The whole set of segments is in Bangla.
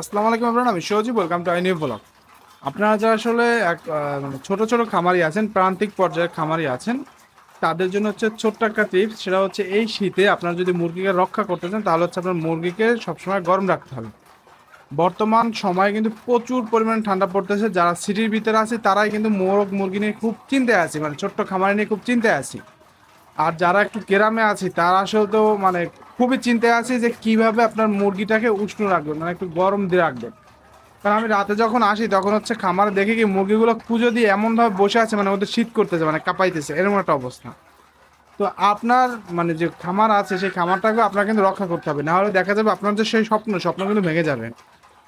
আসসালামু আলাইকুম আপনার আমি সহজীব welcome to I new blog আপনারা যারা আসলে এক মানে ছোট ছোট খামারি আছেন, প্রান্তিক পর্যায়ের খামারি আছেন, তাদের জন্য হচ্ছে ছোট্ট একটা টিপস সেটা হচ্ছে এই শীতে আপনারা যদি মুরগিকে রক্ষা করতে চান, তাহলে হচ্ছে আপনার মুরগিকে সবসময় গরম রাখতে হবে। বর্তমান সময়ে কিন্তু প্রচুর পরিমাণে ঠান্ডা পড়তেছে, যারা সিটির ভিতরে আছে, তারাই কিন্তু মোরগ মুরগি নিয়ে খুব চিন্তায় আছে মানে ছোট্ট খামারি নিয়ে খুব চিন্তায় আছি। আর যারা একটু গ্রামে আছি, তারা আসলে তো মানে খুবই চিন্তায় আছে যে কীভাবে আপনার মুরগিটাকে উষ্ণ রাখবেন মানে একটু গরম দিয়ে রাখবেন। কারণ আমি রাতে যখন আসি, তখন হচ্ছে খামারে দেখি কি মুরগিগুলো পুজো দিয়ে এমনভাবে বসে আছে মানে ওদের শীত করতেছে মানে কাঁপাইতেছে, এরকম একটা অবস্থা। তো আপনার মানে যে খামার আছে, সেই খামারটাকে আপনার কিন্তু রক্ষা করতে হবে। নাহলে দেখা যাবে আপনার যে সেই স্বপ্ন স্বপ্ন কিন্তু ভেঙে যাবে।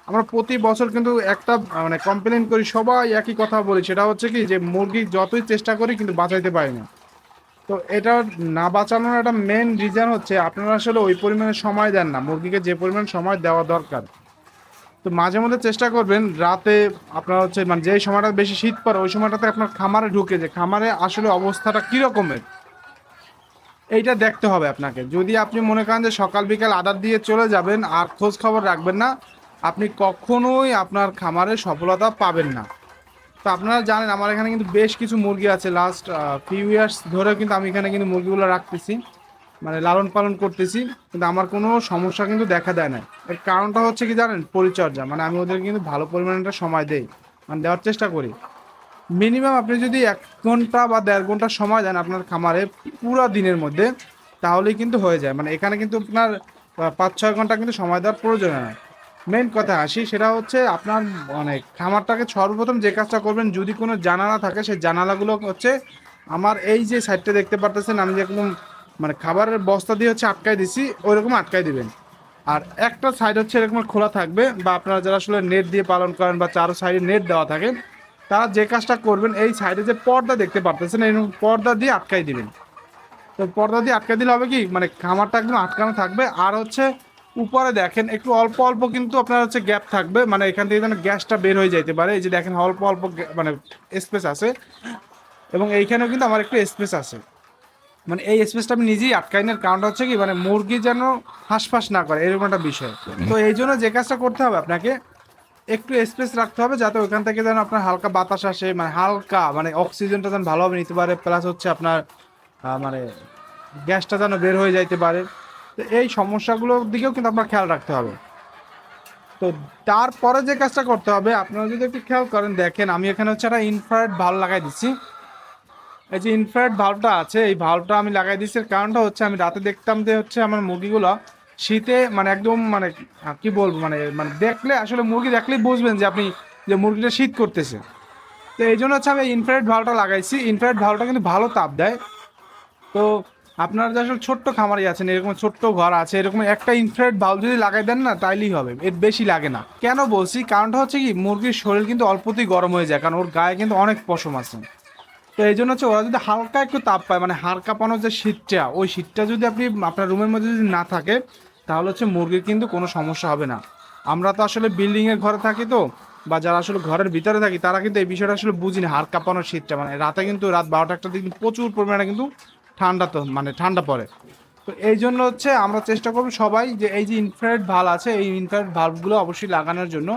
আমরা প্রতি বছর কিন্তু একটা মানে কমপ্লেন করি, সবাই একই কথা বলি, সেটা হচ্ছে কি যে মুরগি যতই চেষ্টা করি, কিন্তু বাঁচাইতে পারি না। তো এটা না বাঁচানোর একটা মেন রিজন হচ্ছে আপনারা আসলে ওই পরিমাণে সময় দেন না। মুরগিকে যে পরিমাণ সময় দেওয়া দরকার। তো মাঝে মধ্যে চেষ্টা করবেন, রাতে আপনার হচ্ছে মানে যেই সময়টা বেশি শীত পড়ে, ওই সময়টাতে আপনার খামারে ঢুকে যে খামারে আসলে অবস্থাটা কীরকমের, এইটা দেখতে হবে আপনাকে। যদি আপনি মনে করেন যে সকাল বিকাল আদার দিয়ে চলে যাবেন, আর খোঁজ খবর রাখবেন না, আপনি কখনোই আপনার খামারে সফলতা পাবেন না। তো আপনারা জানেন, আমার এখানে কিন্তু বেশ কিছু মুরগি আছে। লাস্ট ফিউ ইয়ার্স ধরে কিন্তু আমি এখানে কিন্তু মুরগিগুলো রাখতেছি। মানে লালন পালন করতেছি। কিন্তু আমার কোনো সমস্যা কিন্তু দেখা দেয় না এর কারণটা হচ্ছে কি জানেন? পরিচর্যা। মানে আমি ওদের কিন্তু ভালো পরিমাণে একটা সময় দেই। মানে দেওয়ার চেষ্টা করি। মিনিমাম আপনি যদি এক ঘণ্টা বা দেড় ঘণ্টা সময় দেন আপনার খামারে পুরো দিনের মধ্যে, তাহলেই কিন্তু হয়ে যায়। মানে এখানে কিন্তু আপনার পাঁচ ছয় ঘণ্টা কিন্তু সময় দেওয়ার প্রয়োজন হয় মেন কথা আসি, সেটা হচ্ছে আপনার মানে খামারটাকে সর্বপ্রথম যে কাজটা করবেন, যদি কোনো জানালা থাকে, সেই জানালাগুলো হচ্ছে আমার এই যে সাইডটা দেখতে পারতেছেন, আমি যে একদম মানে খাবারের বস্তা দিয়ে হচ্ছে আটকাই দিছি, ওইরকম আটকাই দিবেন। আর একটা সাইড হচ্ছে এরকম খোলা থাকবে, বা আপনারা যারা আসলে নেট দিয়ে পালন করেন, বা চারো সাইডে নেট দেওয়া থাকে, তারা যে কাজটা করবেন, এই সাইডে যে পর্দা দেখতে পারতেছেন, এই পর্দা দিয়ে আটকাই দিবেন। তো পর্দা দিয়ে আটকে দিলে হবে কি মানে খামারটা একদম আটকানো থাকবে, আর হচ্ছে উপরে দেখেন, একটু অল্প অল্প কিন্তু আপনার হচ্ছে গ্যাপ থাকবে। মানে এখান থেকে যেন গ্যাসটা বের হয়ে যাইতে পারে। এই যে দেখেন, অল্প অল্প মানে স্পেস আছে। এবং এইখানেও কিন্তু আমার একটু স্পেস আছে। মানে এই স্পেসটা আমি নিজেই আটকাই না কারণটা হচ্ছে কি মানে মুরগি যেন হাঁসফাঁস না করে, এরকম একটা বিষয়। তো এই জন্য যে কাজটা করতে হবে আপনাকে, একটু স্পেস রাখতে হবে যাতে ওখান থেকে যেন আপনার হালকা বাতাস আসে মানে হালকা মানে অক্সিজেনটা যেন ভালোভাবে নিতে পারে প্লাস হচ্ছে আপনার মানে গ্যাসটা যেন বের হয়ে যাইতে পারে। তো এই সমস্যাগুলোর দিকেও কিন্তু আপনার খেয়াল রাখতে হবে। তো তারপরে যে কাজটা করতে হবে, আপনারা যদি একটু খেয়াল করেন, দেখেন আমি এখানে হচ্ছে একটা ইনফ্রারেড ভাল্ব লাগাই দিচ্ছি। এই যে ইনফ্রারেড ভাল্বটা আছে, এই ভাল্বটা আমি লাগাই দিচ্ছি। কারণটা হচ্ছে আমি রাতে দেখতাম যে হচ্ছে আমার মুরগিগুলো শীতে মানে একদম মানে কি বলব মানে মানে দেখলে, আসলে মুরগি দেখলেই বুঝবেন যে আপনি যে মুরগিটা শীত করতেছে। তো এই জন্য হচ্ছে আমি ইনফ্রারেড ভাল্বটা লাগাইছি। ইনফ্রারেড ভাল্বটা কিন্তু ভালো তাপ দেয়। তো আপনারা যে আসলে ছোট্ট খামারি আছেন এরকম ছোট্ট ঘর আছে, এরকম একটা ইনফ্রারেড ভাল্ব যদি লাগাই দেন না, তাইলেই হবে। এর বেশি লাগে না। কেন বলছি? কারণটা হচ্ছে কি, মুরগির শরীর কিন্তু অল্পতেই গরম হয়ে যায়, কারণ ওর গায়ে কিন্তু অনেক পশম আছে। তো এই জন্য হচ্ছে ওরা যদি হালকা একটু তাপ পায় মানে হাড় কাঁপানোর যে শীতটা, ওই শীতটা যদি আপনি আপনার রুমের মধ্যে যদি না থাকে, তাহলে হচ্ছে মুরগির কিন্তু কোনো সমস্যা হবে না। আমরা তো আসলে বিল্ডিংয়ের ঘরে থাকি তো, বা যারা আসলে ঘরের ভিতরে থাকি, তারা কিন্তু এই বিষয়টা আসলে বুঝি না হাড় কাঁপানোর শীতটা মানে রাতে কিন্তু রাত বারোটা একটা দিন প্রচুর পরিমাণে কিন্তু ঠান্ডা তো মানে ঠান্ডা পড়ে। তো এই জন্য হচ্ছে আমরা চেষ্টা করব সবাই যে এই যে ইনফ্রারেড ভাল্ব আছে, এই ইনফ্রারেড ভাল্বগুলো অবশ্যই লাগানোর জন্য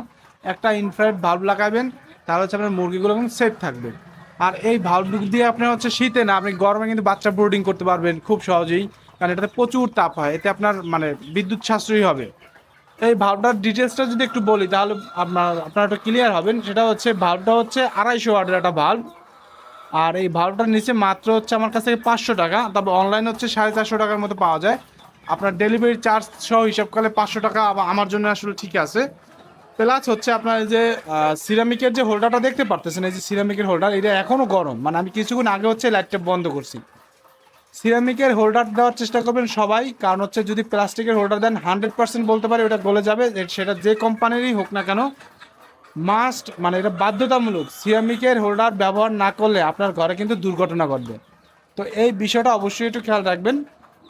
একটা ইনফ্রারেড ভাল্ব লাগাবেন, তাহলে হচ্ছে আপনার মুরগিগুলো কিন্তু সেফ থাকবে। আর এই ভাল্ব দিয়ে আপনি হচ্ছে শীতে না, আপনি গরমে কিন্তু বাচ্চা ব্রুডিং করতে পারবেন খুব সহজেই, কারণ এটাতে প্রচুর তাপ হয়, এতে আপনার মানে বিদ্যুৎ সাশ্রয়ী হবে। এই ভাল্বটার ডিটেলসটা যদি একটু বলি, তাহলে আপনার আপনার একটু ক্লিয়ার হবেন, সেটা হচ্ছে ভাল্বটা হচ্ছে আড়াইশো ওয়াটের একটা ভাল্ব আর এই ভাল্বটার নিচে মাত্র হচ্ছে আমার কাছ থেকে পাঁচশো টাকা। তবে অনলাইন হচ্ছে সাড়ে চারশো টাকার মতো পাওয়া যায়। আপনার ডেলিভারি চার্জ সহ হিসাব করলে পাঁচশো টাকা আমার জন্য আসলে ঠিক আছে। প্লাস হচ্ছে আপনার এই যে সিরামিকের যে হোল্ডারটা দেখতে পারতেছেন, এই যে সিরামিকের হোল্ডার এটা এখনও গরম। মানে আমি কিছুক্ষণ আগে হচ্ছে লাইটটা বন্ধ করছি। সিরামিকের হোল্ডার দেওয়ার চেষ্টা করবেন সবাই, কারণ হচ্ছে যদি প্লাস্টিকের হোল্ডার দেন হান্ড্রেড পার্সেন্ট বলতে পারে, ওটা গলে যাবে। সেটা যে কোম্পানিরই হোক না কেন মাস্ট মানে এটা বাধ্যতামূলক। সিরামিকের হোল্ডার ব্যবহার না করলে আপনার ঘরে কিন্তু দুর্ঘটনা ঘটবে। তো এই বিষয়টা অবশ্যই একটু খেয়াল রাখবেন।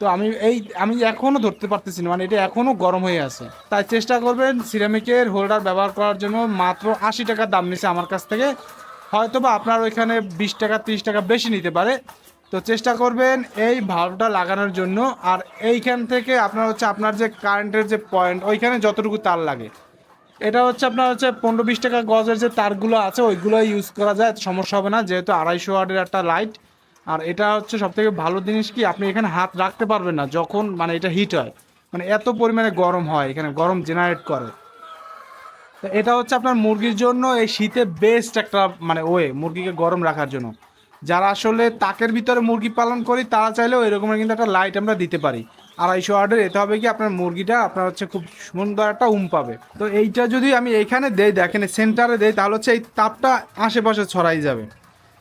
তো আমি এই, আমি এখনও ধরতে পারতেছি না মানে এটা এখনও গরম হয়ে আছে। তাই চেষ্টা করবেন সিরামিকের হোল্ডার ব্যবহার করার জন্য মাত্র আশি টাকা দাম নিছে আমার কাছ থেকে। হয়তো বা আপনার ওইখানে বিশ টাকা, তিরিশ টাকা বেশি নিতে পারে। তো চেষ্টা করবেন এই ভাল্বটা লাগানোর জন্য। আর এইখান থেকে আপনার হচ্ছে আপনার যে কারেন্টের যে পয়েন্ট ওইখানে যতটুকু তার লাগে। এটা হচ্ছে আপনার হচ্ছে পনেরো বিশ টাকা গজের যে তারগুলো আছে, ওইগুলো ইউজ করা যায়, সমস্যা হবে না, যেহেতু আড়াইশো ওয়াটের একটা লাইট আর এটা হচ্ছে সব থেকে ভালো জিনিস কি, আপনি এখানে হাত রাখতে পারবেন না, যখন মানে এটা হিট হয়। মানে এত পরিমাণে গরম হয়, এখানে গরম জেনারেট করে। তো এটা হচ্ছে আপনার মুরগির জন্য এই শীতে বেস্ট একটা মানে ওয়ে, মুরগিকে গরম রাখার জন্য। যারা আসলে তাকের ভিতরে মুরগি পালন করি, তারা চাইলেও এরকমের কিন্তু একটা লাইট আমরা দিতে পারি। আড়াইশো ওয়ার্ডের এতে হবে কি আপনার মুরগিটা আপনার হচ্ছে খুব সুন্দর একটা উম পাবে। তো এইটা যদি আমি এইখানে দেই, দেখেন সেন্টারে দেই, তাহলে হচ্ছে এই তাপটা আশেপাশে ছড়াই যাবে।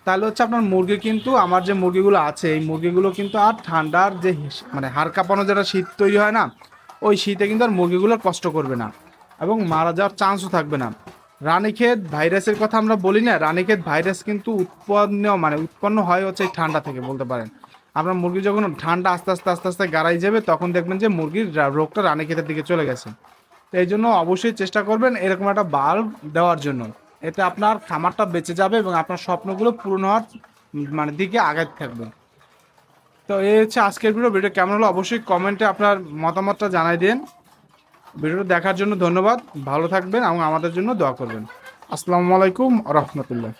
তাহলে হচ্ছে আপনার মুরগি কিন্তু, আমার যে মুরগিগুলো আছে, এই মুরগিগুলো কিন্তু আর ঠান্ডার যে মানে হাড় কাঁপানো যেটা শীত তৈরি হয় না, ওই শীতে কিন্তু আর মুরগিগুলো কষ্ট করবে না এবং মারা যাওয়ার চান্সও থাকবে না। রানীক্ষেত ভাইরাসের কথা আমরা বলি না, রানীক্ষেত ভাইরাস কিন্তু উৎপন্ন মানে উৎপন্ন হয় হচ্ছে ঠান্ডা থেকে বলতে পারেন। আপনার মুরগি যখন ঠান্ডা আস্তে আস্তে আস্তে আস্তে গাড়াই যাবে, তখন দেখবেন যে মুরগির রোগটা রানীক্ষেতের দিকে চলে গেছে। তো এই জন্য অবশ্যই চেষ্টা করবেন এরকম একটা বাল্ব দেওয়ার জন্য। এতে আপনার খামারটা বেঁচে যাবে এবং আপনার স্বপ্নগুলো পূরণ হওয়ার মানে দিকে আগাতে থাকবে। তো এই হচ্ছে আজকের ভিডিও। ভিডিও কেমন হলো অবশ্যই কমেন্টে আপনার মতামতটা জানাই দিন। ভিডিওটা দেখার জন্য ধন্যবাদ। ভালো থাকবেন এবং আমাদের জন্য দোয়া করবেন। আসসালামু আলাইকুম রহমতুল্লাহ।